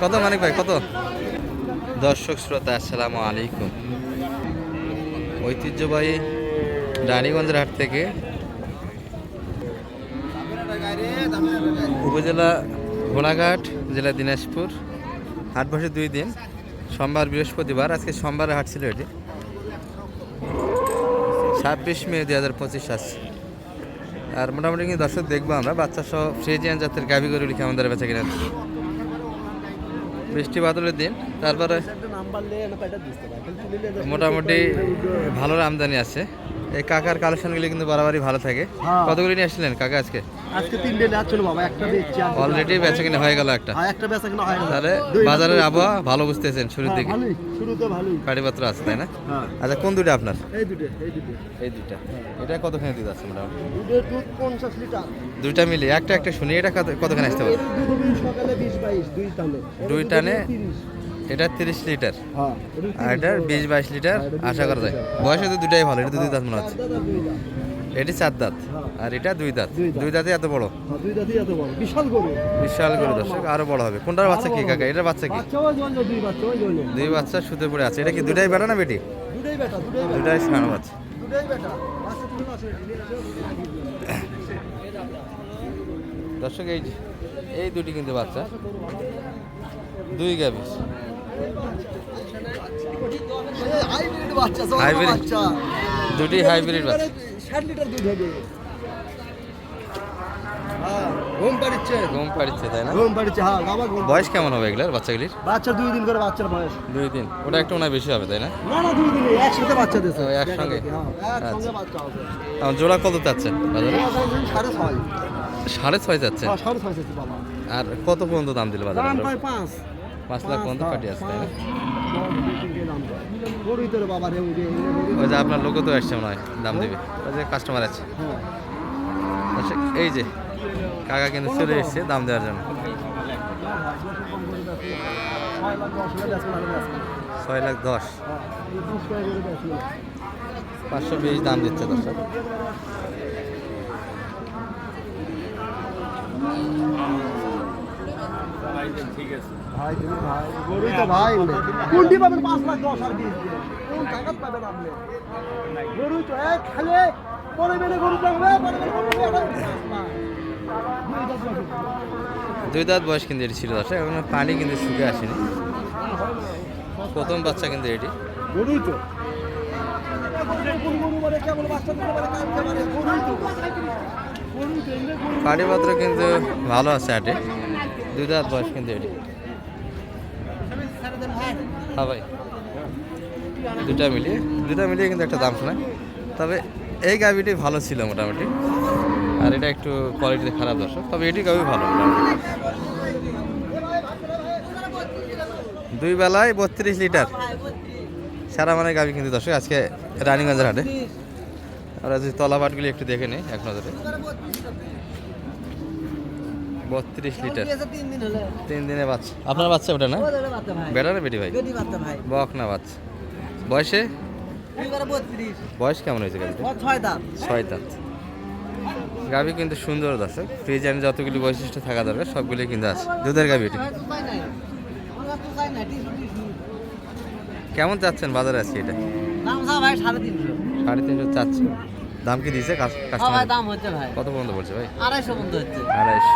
কত মানিক ভাই, কত? দর্শক শ্রোতা, আসসালামু আলাইকুম। ঐতিহ্যবাহী রানীগঞ্জের হাট থেকে উপজেলা ঘোড়াঘাট, জেলা দিনাজপুর হাট দুই দিন। সোমবার বৃহস্পতিবার আজকে সোমবারে হাট ছিল এটি। ছাব্বিশ মে দু হাজার পঁচিশ আসছে আর মোটামুটি কিন্তু দর্শক দেখব আমরা বাচ্চা সহ ফ্রিজিয়ান জাতের গাভি গরু লিখে আমাদের বেচা কিনা। বৃষ্টি বাদলের দিন তারপরে মোটামুটি ভালো আমদানি আছে। এই কাকার কালেকশনগুলি কিন্তু বরাবরই ভালো থাকে। হ্যাঁ। কতগুলি নিয়ে আসছিলেন কাকা আজকে? আজকে তিনটে ম্যাচ ছিল বাবা একটা দিচ্ছি অলরেডি বেচা কিনা হয়ে গেল একটা। আর একটা বেচা কিনা হয় না তাহলে বাজারের আবহাওয়া ভালো বুঝতেছেন শুরুর হ্যাঁ, দিকে। শুরুতে ভালোই। গাড়িপত্র আছে তাই না? হ্যাঁ। আচ্ছা কোন দুটো আপনার? এই দুটো এই দুটো। এই দুইটা। এটা কতখানি দিতে আছে মোটামুটি? দুটো দুধ পঞ্চাশ লিটার। দুইটা মিলে একটা একটা শুনি এটা কত- কতখানি আসতে পারে? দুধ সকালে বিশ বাইশ দুই টানে দুই টানে? এটা তিরিশ লিটার। হ্যাঁ। আর এটার বিশ বাইশ লিটার আশা করা যায়। বয়সে তো দুটাই ভালো এটা দুই দাঁত মনে হচ্ছে। দুই। এটি চার দাঁত। আর এটা দুই দাঁত। দুই দাঁতে। এত বড়। হ্যাঁ, দাঁতই এত বড়। বিশাল গরু। বিশাল করে দর্শক আরও বড় হবে। কোনটার বাচ্চা কি কাকা? এটার বাচ্চা কি? দুই বাচ্চা দুই শুতে পড়ে আছে। এটা কি দুটাই বেটা না বেটি? দুটোই সাড়ে বাচ্চা। দর্শক এই যে এই দুটি কিন্তু বাচ্চা। দুই গাবি হাইব্রিড বাচ্চা সব Hybrid? বাচ্চা দুটি হাইব্রিড বাচ্চা ষাট লিটার দুধ হবে। হ্যাঁ ঘুম পাড়িচ্ছে। ঘুম পাড়িচ্ছে তাই না? ঘুম পাড়িচ্ছে হ্যাঁ বাবা ঘুম বয়স কেমন হবে এগুলার বাচ্চাগুলির? বাচ্চা দুই দিন করে বাচ্চার বয়স। দুই দিন। ওটা একটু বেশি হবে তাই না? না না দুই দিনে একসাথে বাচ্চা দিয়েছে একসঙ্গে? হ্যাঁ একসঙ্গে আচ্ছা। বাচ্চা হবে। জোড়া কত চাচ্ছেন বাজারে? সাড়ে ছয়। সাড়ে ছয় যাচ্ছে সাড়ে ছয় চাইছে বাবা। আর কত পর্যন্ত দাম দিল বাজারে? দাম পাঁচ। পাঁচ লাখ পর্যন্ত কাটি আছে তাই ওই যে, আপনার লোকও তো আসছে মনে হয় দাম দেবে। ওই যে কাস্টমার আছে। আচ্ছা, এই যে কাকা কিন্তু চলে এসছে দাম দেওয়ার জন্য। ছয় লাখ দশ। পাঁচশো বিশ দাম দিচ্ছে দর্শক। ভাই তুমি ভাই। গরুই তো ভাই কোনটি পাবেন পাঁচ লাখ দশ আর বিশ কোন কাগজ পাবেন আপনি? গরুই তো এক খালে পরে বেলে গরু লাগবে পরে বেলে গরু লাগবে, এটা পাঁচ লাখ। দুই দশ দাঁত বয়স কিন্তু এটি ছিল দর্শক এখন পানি কিন্তু শুকে আসেনি। প্রথম বাচ্চা কিন্তু এটি। গরুই তো। গরু পাটিপত্র কিন্তু ভালো আছে হাটে দুই বয়স কিন্তু এটি। হ্যাঁ ভাই। দুটা মিলিয়ে দুটা মিলিয়ে কিন্তু একটা দাম শোনায়। তবে এই গাভিটি ভালো ছিল মোটামুটি। আর এটা একটু কোয়ালিটিতে খারাপ দর্শক, তবে এটি গাভি ভালো দুই বেলায় বত্রিশ লিটার। সারা মানে গাভি কিন্তু দর্শক, আজকে রানীগঞ্জের হাটে। আমরা যদি তলাবাটগুলি একটু দেখে নিই এক নজরে। বত্রিশ লিটার। তিন দিন বাচ্চা। আপনার বাচ্চা ওটা না? বেটা না বেটি ভাই। বক না বাচ্চা। বয়সে? বয়স কেমন হয়েছে গাভিটা ছয় দাঁত। গাভি কিন্তু সুন্দর দর্শক ফ্রিজের যতগুলি বৈশিষ্ট্য থাকা দরকার সবগুলি কিন্তু আছে। দুধের গাভি এটি। কেমন চাচ্ছেন বাজারে আজকে এটা? সাড়ে তিনশো। সাড়ে তিনশো চাচ্ছে দাম কি দিয়েছে কাস্টমার দাম হচ্ছে ভাই। কত পর্যন্ত বলছে ভাই? আড়াইশো পর্যন্ত হচ্ছে। আড়াইশো।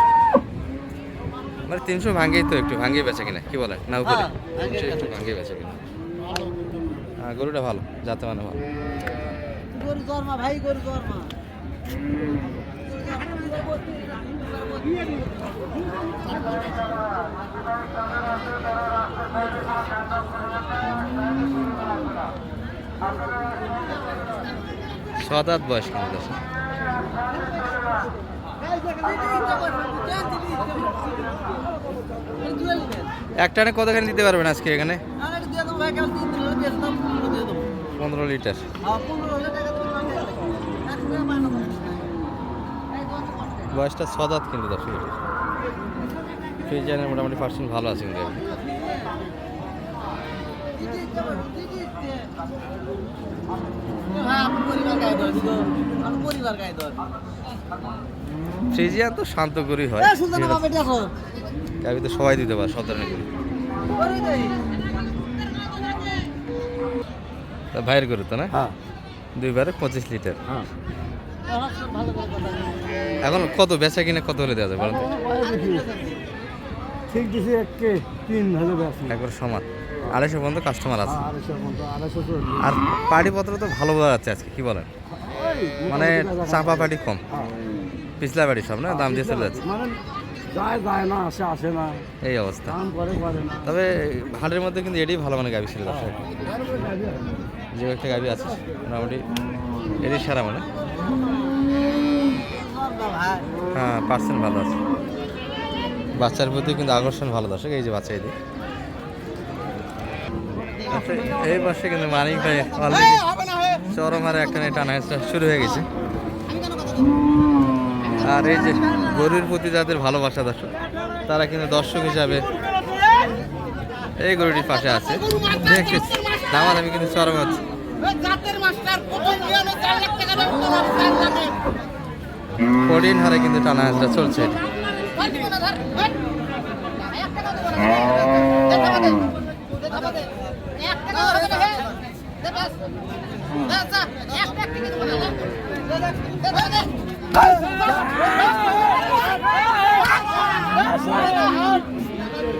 মানে তিনশো ভাঙেই তো একটু ভাঙিয়ে বেচে কিনা কি বলেন? না উপরে? হ্যাঁ, একটু। ভাঙিয়ে বেচে কিনা। হ্যাঁ গরুটা ভালো যাতে মানে ভালো? গরু জন্মা ভাই গরু জন্মা সদাত বয়স কিন্তু। একটানে কতখানি দিতে পারবেন আজকে এখানে? পনেরো লিটার। বয়সটা সদাত কিন্তু দর্শক। এটির ফ্রিজিয়ানের মোটামুটি পার্সেন্ট ভালো আছে কিন্তু এখানে। ফ্রিজিয়ান তো শান্ত করেই হয়। গাভি তো সবাই দিতে পারে সব ধরনের গরু। তা ভাইয়ের গরু তো না? হ্যাঁ। দুইবারে পঁচিশ লিটার। হ্যাঁ। এখন কত বেচা কিনে কত হলে দেওয়া যাবে ঠিক দিছি এককে তিন হলে একবার সমান। আড়াইশো পর্যন্ত কাস্টমার আছে। চল্লিশ। আর পাটি পত্র তো ভালো বোঝা যাচ্ছে আজকে কি বলেন? মানে চাপা পাটি কম। পিছলা বাড়ি সব না? দাম দিয়ে চলে যাচ্ছে। মানে যায় যায় না আসে আসে না। এই অবস্থা। দাম করে করে না। তবে হাটের মধ্যে কিন্তু এটাই ভালো মানে গাভি ছিল দর্শক যে একটা গাভি আছে মোটামুটি এটাই সেরা মানে। হ্যাঁ পার্সেন্ট ভালো আছে। বাচ্চার প্রতি কিন্তু আকর্ষণ ভালো দর্শক এই যে বাচ্চা এদিকে আচ্ছা, এই পাশে কিন্তু মানিক ভাই অলরেডি চরম হারে একটা নিয়ে টানা শুরু হয়ে গেছে। আর এই যে গরুর প্রতি যাদের ভালোবাসা দর্শক, তারা কিন্তু দর্শক হিসাবে এই গরুটির পাশে আছে। দেখতেছি দামাদামি কিন্তু চরম হচ্ছে। কঠিন হারে কিন্তু টানা হেঁচড়া চলছে। এটি।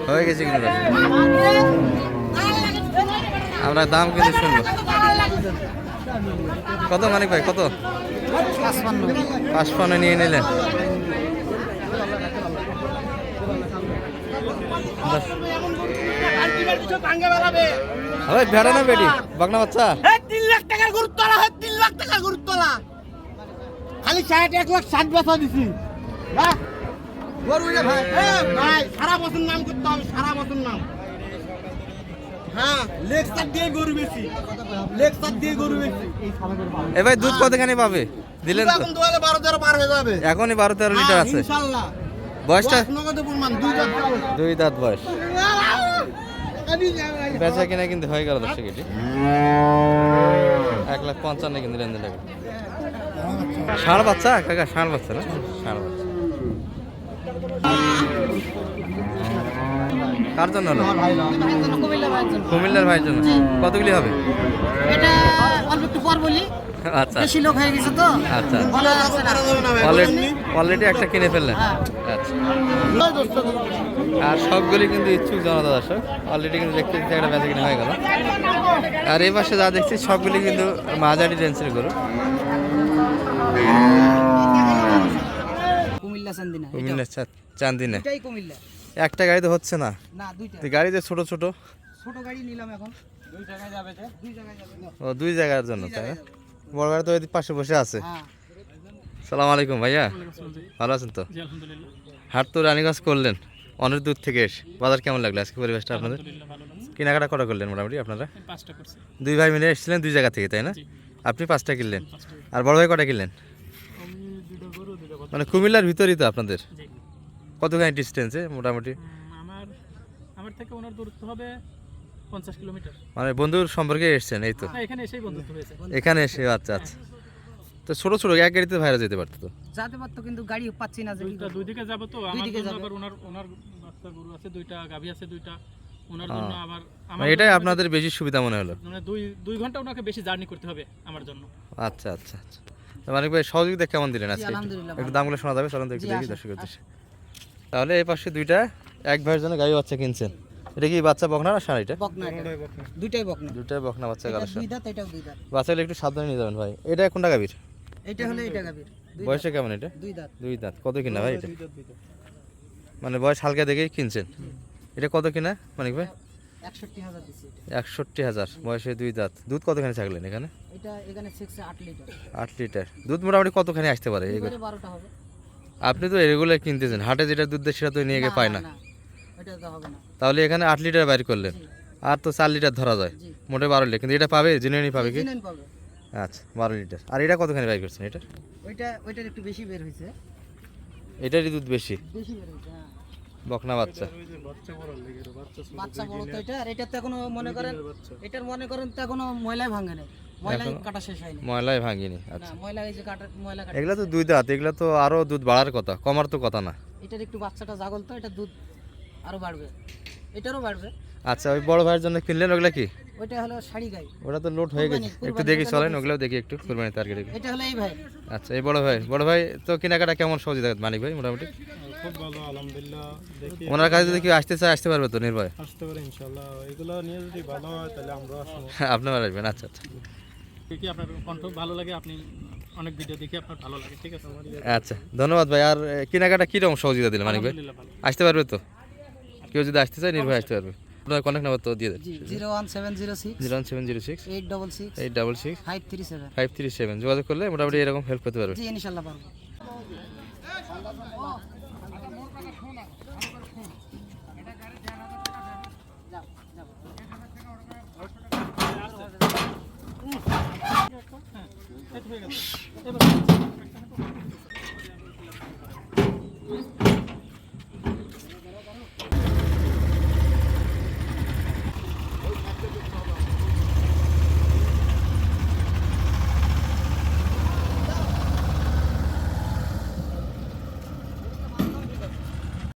হয়ে গেছে কিন্তু। আমরা দাম কিন্তু শুনব। কত মানিক ভাই, কত? পাঁচপান্ন নিয়ে নিলেন। ভেড়া না বেটি, বাগনা বাচ্চা? তিন লাখ টাকার গুরুত্ব তিন লাখ টাকার গুরুত্ব খালি ষাট এক লাখ ষাট বেচা দিছি। না? ভাই। ভাই সারা বছর নাম করতে হবে সারা বছর নাম। হ্যাঁ এ ভাই দুধ কতখানি পাবে? দিলেন তো। হয়ে এখনই বারো তেরো লিটার আছে। বয়সটা? বয়স নগদে প্রমাণ দুই হাজার দুই দাঁত বয়স। বেচা কিনা কিন্তু হয়ে গেল দর্শক এটি এক লাখ পঞ্চান্ন কিন্তু লেনদেন লাগে ষাঁড় বাচ্চা? কাকা, ষাঁড় বাচ্চা না? ষাঁড় বাচ্চা। কার জন্য হলো? কুমিল্লার ভাইয়ের জন্য। কতগুলি হবে? এটা অল্প একটু পর বলি। আচ্ছা। বেশি লোক হয়ে গেছে তো? আচ্ছা। অলরেডি অলরেডি একটা কিনে ফেললেন। হ্যাঁ। আচ্ছা। আর সবগুলি কিন্তু ইচ্ছুক জনতা দর্শক। অলরেডি কিন্তু দেখতে দেখতে একটা বেচা কিনে হয়ে গেল। আর এই পাশে যা দেখছি সবগুলি কিন্তু মাঝারি রেঞ্জের গরু। কুমিল্লা চান্দিনা কুমিল্লা চান্দিনে। এটাই কুমিল্লা। একটা গাড়ি তো হচ্ছে না। না দুইটা। তো গাড়ি যে ছোট ছোট। ছোট গাড়ি নিলাম এখন। দুই জায়গায় যাবে দুই জায়গায় যাবে। ও দুই জায়গার জন্য তাই না? বড় গাড়ি তো ওই পাশে বসে আছে। হ্যাঁ। সালাম আলাইকুম ভাইয়া। ভালো আছেন তো? হাট তো রানীগঞ্জ করলেন অনেক দূর থেকে এসে। বাজার কেমন লাগল আজকে পরিবেশটা আপনাদের? কেনাকাটা করা করলেন মোটামুটি আপনারা? দুই ভাই মিলে এসেছিলেন দুই জায়গা থেকে তাই না? আপনি পাঁচটা কিনলেন। আর বড় ভাই কটা কিনলেন? মানে কুমিল্লার ভিতরই তো আপনাদের। কতখানি ডিস্টেন্সে মোটামুটি? আমার আমার থেকে ওনার দূরত্ব হবে পঞ্চাশ কিলোমিটার। মানে বন্ধুর সম্পর্কে এসেছেন এই তো। হ্যাঁ এখানে এসেই বন্ধুত্ব হয়েছে। এখানে এসে আচ্ছা আচ্ছা। তো ছোট ছোট এক গাড়িতে ভাইরা যেতে পারতো তো? যাতে পারতো কিন্তু গাড়ি পাচ্ছি না দুই দিকে যাব তো আমার দিকে জন্য আবার ওনার ওনার বাচ্চা গরু আছে দুইটা গাভী আছে দুইটা। ওনার জন্য আবার আমার মানে এটাই আপনাদের বেশি সুবিধা মনে হলো? মানে দুই দুই ঘণ্টা ওনাকে বেশি জার্নি করতে হবে আমার জন্য। আচ্ছা আচ্ছা আচ্ছা। তো মানিক ভাই সহযোগিতা কেমন দিলেন আজকে? একটু? দামগুলো শোনা যাবে চলুন তো একটু দেখি দর্শক তাহলে এই পাশে দুইটা এক ভাইয়ের জন্য গাড়ি বাচ্চা কিনছেন। এটা কি বাচ্চা বকনা না শাড়িটা বকনা এটা। দুইটাই বকনা। দুইটাই বকনা। বাচ্চা কালেকশন। দুই দাঁত এটাও দুই দাঁত। বাচ্চাগুলো একটু সাবধানে নিয়ে যাবেন ভাই। এটা কোনটা গাভীর এটা হলে এটা দুই বয়সে কেমন এটা? দুই দাঁত। দুই দাঁত। কত কিনা ভাই এটা? মানে বয়স হালকা দেখেই কিনছেন? এটা কত কিনা মানিক ভাই? একষট্টি হাজার বয়সে দুই দাঁত। দুধ কতখানি থাকলেন এখানে? এটা এখানে সিক্সে আট লিটার দুধ মোটামুটি কতখানি আসতে পারে আপনি তো রেগুলার কিনতেছেন। হাটে যেটা দুধ দেয় সেটা তো নিয়ে গিয়ে পায় না। তাহলে এখানে আট লিটার বাইর করলেন। আর তো চার লিটার ধরা যায়। মোটে বারো লিটার। কিন্তু এটা পাবে? জেনুইনই পাবে কি? আচ্ছা বারো লিটার। আর এটা কতখানি বাইর করছেন এটা? ওইটা ওইটার একটু বেশি বের হয়েছে। এটারই দুধ বেশি? বেশি বের হয়েছে হ্যাঁ। বকনা বাচ্চা। বাচ্চা বড় তো এটা আর এটাতে এখনও মনে করেন এটার মনে করেন তো এখনও ময়লাই ভাঙে নাই। ময়লাই কাটা শেষ হয়নি। ময়লাই ভাঙিনি না আচ্ছা। ময়লা এই যে কাটা ময়লা কাটা এগুলা তো দুই দাঁত এগুলা তো আরও দুধ বাড়ার কথা। কমার তো কথা না। এটার একটু বাচ্চাটা জাগল তো এটা দুধ আরও বাড়বে। এটারও বাড়বে। আচ্ছা ওই বড় ভাইয়ের জন্য কিনলেন ওগুলা কি? ওইটা হলো শাড়ি গাই ওটা তো লোড হয়ে গেছে। একটু দেখি ওটা চলেন ওগুলাও দেখি একটু কুরবানি টার্গেট এটা হলো এই ভাই। আচ্ছা এই বড় ভাই বড় ভাই তো কেনাকাটা কেমন সহজ দেখাত মানিক ভাই মোটামুটি? খুব ভালো আলহামদুলিল্লাহ দেখি। ওনার কাছে যদি কেউ আসতে চায় আসতে পারবে তো নির্ভয়? আসতে পারে ইনশাল্লাহ এগুলো নিয়ে যদি ভালো হয় তাহলে আমরা আসব। আপনারা আসবেন আচ্ছা আচ্ছা। দেখি আপনার কণ্ঠ ভালো লাগে? আপনি অনেক ভিডিও দেখি আপনার ভালো লাগে ঠিক আছে? আচ্ছা ধন্যবাদ ভাই। আর কেনাকাটা কীরকম সহযোগিতা দিলে মানিক ভাই? আসতে পারবে তো? কেউ যদি আসতে চায় নির্ভয় আসতে পারবে। আপনার কন্ট্যাক্ট নাম্বার তো দিয়ে দেন। জি zero one seven zero six zero one seven zero six eight double six eight double six five three seven five three seven যোগাযোগ করলে মোটামুটি এরকম হেল্প করতে পারবে। জি ইনশাল্লাহ পারব। হয়ে গেছে। এবার